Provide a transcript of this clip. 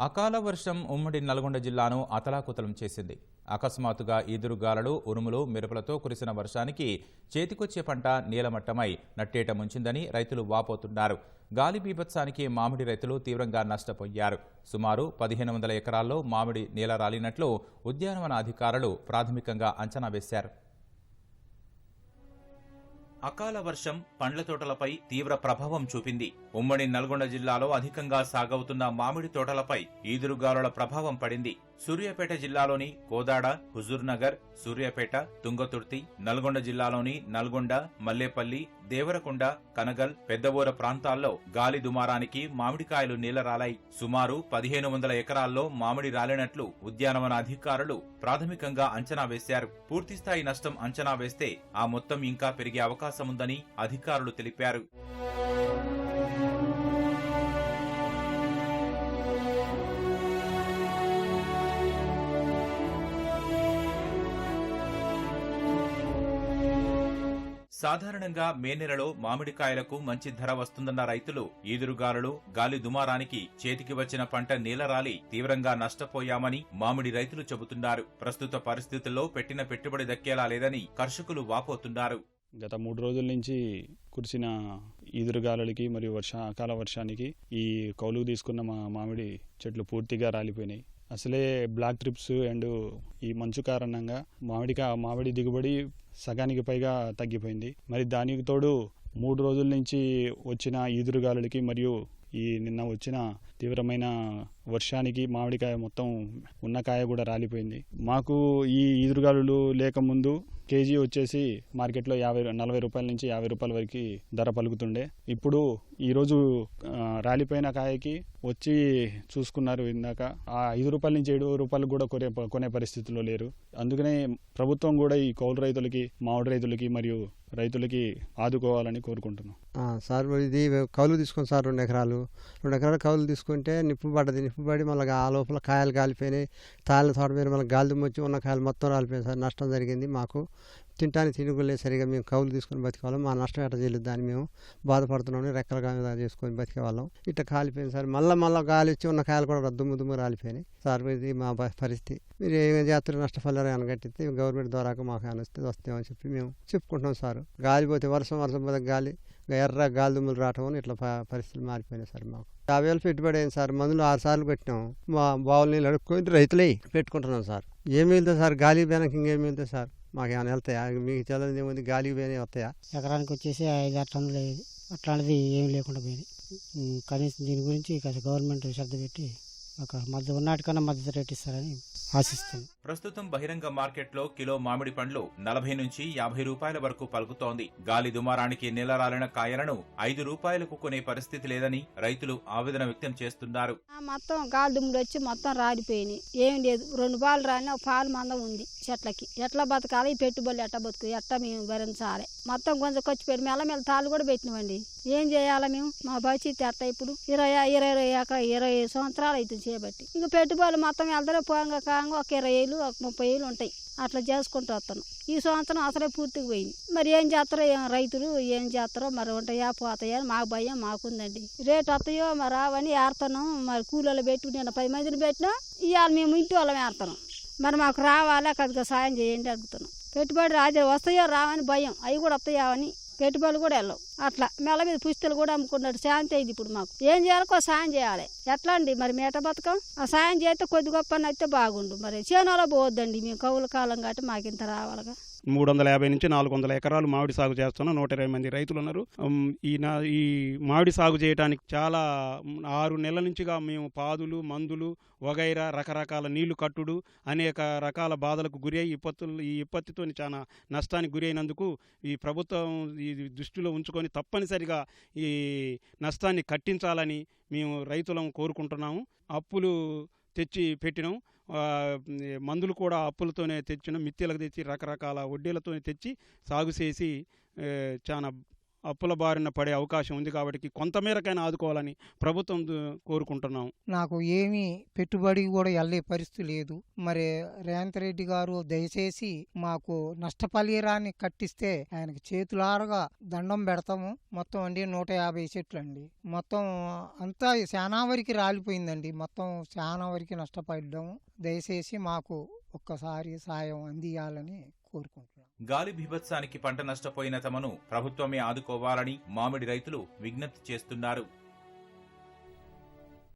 అకాల వర్షం ఉమ్మడి నల్గొండ జిల్లాను అతలాకుతలం చేసింది. అకస్మాత్తుగా ఈదురుగాలులు ఉరుములు మెరుపులతో కురిసిన వర్షానికి చేతికొచ్చే పంట నీలమట్టమై నట్టేట ముంచిందని రైతులు వాపోతున్నారు. గాలి బీభత్సానికి మామిడి రైతులు తీవ్రంగా నష్టపోయారు. సుమారు పదిహేను వందల ఎకరాల్లో మామిడి నీల రాలినట్లు ఉద్యానవన అధికారులు ప్రాథమికంగా అంచనా వేశారు. అకాల వర్షం పండ్ల తోటలపై తీవ్ర ప్రభావం చూపింది. ఉమ్మడి నల్గొండ జిల్లాలో అధికంగా సాగవుతున్న మామిడి తోటలపై ఈదురుగాలుల ప్రభావం పడింది. సూర్యాపేట జిల్లాలోని కోదాడ హుజూర్నగర్ సూర్యాపేట తుంగతుర్తి నల్గొండ జిల్లాలోని నల్గొండ మల్లేపల్లి దేవరకొండ కనగల్ పెద్దబోర ప్రాంతాల్లో గాలి దుమారానికి మామిడికాయలు నీలరాలాయి సుమారు పదిహేను వందల ఎకరాల్లో మామిడి రాలినట్లు ఉద్యానవన అధికారులు ప్రాథమికంగా అంచనా వేశారు. పూర్తిస్థాయి నష్టం అంచనా వేస్తే ఆ మొత్తం ఇంకా పెరిగే అవకాశం అవకాశముందని అధికారులు తెలిపారు. సాధారణంగా మే నెలలో మామిడికాయలకు మంచి ధర వస్తుందన్న రైతులు ఈదురుగాలులు గాలి దుమారానికి చేతికి వచ్చిన పంట నీలరాలి తీవ్రంగా నష్టపోయామని మామిడి రైతులు చెబుతున్నారు. ప్రస్తుత పరిస్థితుల్లో పెట్టిన పెట్టుబడి దక్కేలా లేదని కర్షకులు వాపోతున్నారు. గత మూడు రోజుల నుంచి కురిసిన ఈదురుగాలులకి మరియు వర్ష అకాల వర్షానికి ఈ కౌలుకు తీసుకున్న మా మామిడి చెట్లు పూర్తిగా రాలిపోయినాయి. అసలే బ్లాక్ ట్రిప్స్ అండ్ ఈ మంచు కారణంగా మామిడికా మామిడి దిగుబడి సగానికి పైగా తగ్గిపోయింది. మరి దానికి తోడు మూడు రోజుల నుంచి వచ్చిన ఈదురుగాలులకి మరియు ఈ నిన్న వచ్చిన తీవ్రమైన వర్షానికి మామిడికాయ మొత్తం ఉన్న కాయ కూడా రాలిపోయింది. మాకు ఈ ఈదురుగాలులు లేకముందు కేజీ వచ్చేసి మార్కెట్లో యాభై నలభై రూపాయల నుంచి యాభై రూపాయల వరకు ధర పలుకుతుండే. ఇప్పుడు ఈరోజు రాలిపోయిన కాయకి వచ్చి చూసుకున్నారు ఇందాక. ఆ ఐదు రూపాయల నుంచి ఏడు రూపాయలు కూడా కొనే కొనే పరిస్థితిలో లేరు. అందుకనే ప్రభుత్వం కూడా ఈ కౌలు రైతులకి మామిడి రైతులకి మరియు రైతులకి ఆదుకోవాలని కోరుకుంటున్నాం. సార్ ఇది కౌలు తీసుకోండి సార్ రెండు ఎకరాలు. రెండు ఎకరాలు కౌలు తీసుకుంటే నిప్పు పడ్డది. నిప్పు పడి మళ్ళీ ఆ లోపల కాయలు కాలిపోయినాయి. తాళ్ళ తోట మీద మళ్ళీ గాలి దుమ్మొచ్చి ఉన్న కాయలు మొత్తం రాలిపోయాయి సార్. నష్టం జరిగింది మాకు. తినడానికి తినుకోలేదు సరిగా మేము కౌలు తీసుకొని బతికేవాళ్ళం. మా నష్టం ఎట్లా చేయలేదు దాన్ని మేము బాధపడుతున్నాం రెక్కలుగా మీద చేసుకొని బతికేవాళ్ళం. ఇట్లా కాలిపోయింది సార్. మళ్ళీ మళ్ళీ గాలి వచ్చి ఉన్న కాయలు కూడా దుమ్ము దుమ్ము రాలిపోయినాయి. సార్ ఇది మా పరిస్థితి. మీరు ఏం చేస్తారు నష్టఫలాలు అనగట్టితే గవర్నమెంట్ ద్వారా మాకు అనిస్తే వస్తే వస్తామని చెప్పి మేము చెప్పుకుంటున్నాం సార్. గాలి పోతే వర్షం వర్షం పోతే గాలి ఎర్ర గాలి దుమ్ములు రావటం ఇట్లా పరిస్థితులు మారిపోయినాయి సార్ మాకు. యాభై వేలు పెట్టుబడి అయింది సార్. మందులు ఆరు సార్లు పెట్టినాం. మా బావుల నీళ్ళు అడుక్కొని రైతులే పెట్టుకుంటున్నాం సార్. ఏమి వెళ్తే సార్? గాలి పోయినాక ఇంకేమి వెళ్తే సార్? మాకు ఏమైనా వెళ్తాయా? మీకు తెలియదు ఏముంది? గాలి పోయినా వస్తాయా? ఎకరానికి వచ్చేసి ఐదు అట్లా లేదు అట్లాంటిది ఏం లేకుండా పోయింది కనీసం దీని గురించి కాస్త గవర్నమెంట్ శ్రద్ధ పెట్టి ఒక మధ్య ఉన్నటికన్నా మద్దతు రేట్ ఇస్తారని ఆశిస్తున్నాం. ప్రస్తుతం బహిరంగ మార్కెట్లో కిలో మామిడి పండ్లు నలభై నుంచి యాభై రూపాయల వరకు పలుకుతోంది. గాలి దుమారానికి నిలరాలిన కాయలను ఐదు రూపాయలకు కొనే పరిస్థితి లేదని రైతులు ఆవేదన వ్యక్తం చేస్తున్నారు. ఆ మొత్తం గాలి దుమ్ములు వచ్చి మొత్తం రాలిపోయినాయి. ఏం లేదు రెండు పాలు రాని ఒక పాలు మందం ఉంది చెట్లకి. ఎట్లా బతకాలి? ఈ పెట్టుబడులు ఎట్లా బతుకు? ఎట్లా మేము భరించాలి మొత్తం కొంచెం ఖర్చు పెట్టి మెల్ల మెల్ల తాళ్ళు కూడా పెట్టినామండి. ఏం చేయాలి మేము? మా భవిష్యత్తు ఎత్త ఇప్పుడు? ఇరవై ఇరవై ఎకరా ఇరవై సంవత్సరాలు అవుతుంది చేయబట్టి ఇంక పెట్టుబడులు మొత్తం వెళ్తారో పోగా కాగా ఒక ఇరవై ఏళ్ళు ఒక ముప్పై ఏళ్ళు ఉంటాయి. అట్లా చేసుకుంటూ వస్తాను ఈ సంవత్సరం అసలే పూర్తిగా పోయింది. మరి ఏం చేస్తారో ఏం రైతులు ఏం చేస్తారో మరి ఉంటాయా పోతాయా అని మాకు భయం మాకుందండి. రేటు వస్తాయో మరి రావని ఏరుతున్నాం మరి కూలీలు పెట్టి నేను పది మందిని పెట్టినా. ఇవాళ మేము ఇంటి వాళ్ళం ఏరుతున్నాం మరి మాకు రావాలా అక్కడికి సాయం చేయండి అడుగుతున్నాం పెట్టుబడి రాజే వస్తాయో రావని భయం. అవి కూడా వస్తాయా అని పెట్టుబడులు కూడా వెళ్ళవు. అట్లా మెల్ల మీద పుస్తలు కూడా అమ్ముకున్నాడు. శాంతి అయింది ఇప్పుడు మాకు. ఏం చేయాలో? సాయం చేయాలి. ఎట్లా అండి మరి మేట బతకం? ఆ సాయం చేస్తే కొద్ది గొప్ప అయితే బాగుండు. మరి చేనులో పోవద్దండి. మేము కవుల కాలం కాబట్టి మాకు ఇంత రావాలిగా. మూడు వందల యాభై నుంచి నాలుగు వందల ఎకరాలు మామిడి సాగు చేస్తున్న. నూట ఇరవై మంది రైతులు ఉన్నారు. ఈ నా ఈ మామిడి సాగు చేయడానికి చాలా ఆరు నెలల నుంచిగా మేము పాదులు మందులు వగైరా రకరకాల నీళ్ళు కట్టుడు అనేక రకాల బాధలకు గురి ఈ విపత్తులు ఈ విపత్తితో చాలా నష్టానికి గురి అయినందుకు ఈ ప్రభుత్వం ఈ దృష్టిలో ఉంచుకొని తప్పనిసరిగా ఈ నష్టాన్ని కట్టించాలని మేము రైతులం కోరుకుంటున్నాము. అప్పులు తెచ్చి పెట్టినాం. మందులు కూడా అప్పులతోనే తెచ్చిన. మిత్తిలకు తెచ్చి రకరకాల వడ్డీలతోనే తెచ్చి సాగు చేసి చాలా అప్పుల బారిన పడే అవకాశం ఉంది కాబట్టి కొంతమేరకైనా ఆదుకోవాలని ప్రభుత్వం కోరుకుంటున్నాం. నాకు ఏమీ పెట్టుబడి కూడా వెళ్ళే పరిస్థితి లేదు. మరి రేవంత్ రెడ్డి గారు దయచేసి మాకు నష్టపరిహారాన్ని కట్టిస్తే ఆయనకి చేతులారగా దండం పెడతాము. మొత్తం అండి నూట యాభై చెట్లు అండి మొత్తం అంతా చాలా వరకు రాలిపోయిందండి. మొత్తం చాలా వరకు నష్టపడ్డాము. దయచేసి మాకు ఒక్కసారి సాయం అందియాలని కోరుకుంటున్నాం. గాలి బీభత్సానికి పంట నష్టపోయిన తమను ప్రభుత్వమే ఆదుకోవాలని మామిడి రైతులు విజ్ఞప్తి చేస్తున్నారు.